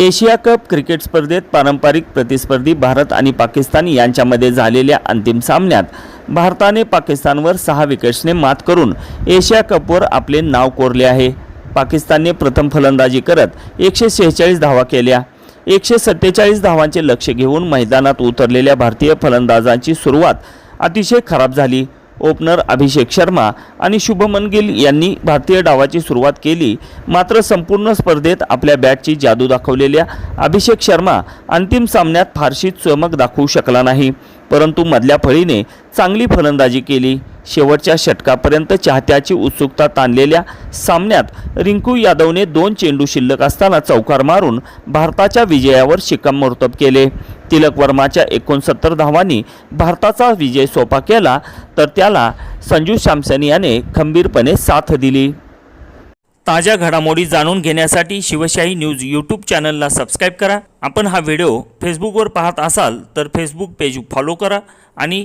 Asia cup cricket स्पर्धेत पारंपरिक प्रतिस्पर्धी भारत आणि पाकिस्तान यांच्यामध्ये झालेल्या अंतिम सामन्यात भारताने पाकिस्तानवर सहा विकेट्सने मात करून एशिया कपवर आपले नाव कोरले आहे. पाकिस्तानने प्रथम फलंदाजी करत एकशे शेहेचाळीस धावा केल्या. एकशे सत्तेचाळीस धावांचे लक्ष घेऊन मैदानात उतरलेल्या भारतीय फलंदाजांची सुरुवात अतिशय खराब झाली. ओपनर अभिषेक शर्मा आणि शुभमन गिल यांनी भारतीय डावाची सुरुवात केली. मात्र संपूर्ण स्पर्धेत आपल्या बॅटची जादू दाखवलेल्या अभिषेक शर्मा अंतिम सामन्यात फारशी चमक दाखवू शकला नाही. परंतु मधल्या फळीने चांगली फलंदाजी केली. शेवटच्या षटकापर्यंत चाहत्याची उत्सुकता ताणलेल्या सामन्यात रिंकू यादवने दोन चेंडू शिल्लक असताना चौकार मारून भारताच्या विजयावर शिक्कामोर्तब केले. तिलक वर्माच्या एकोणसत्तर धावांनी भारताचा विजय सोपा केला तर त्याला संजू सॅमसन याने खंबीरपणे साथ दिली. ताज्या घडामोडी जाणून घेण्यासाठी शिवशाही न्यूज यूट्यूब चॅनलला सबस्क्राईब करा. आपण हा व्हिडिओ फेसबुकवर पाहत असाल तर फेसबुक पेज फॉलो करा आणि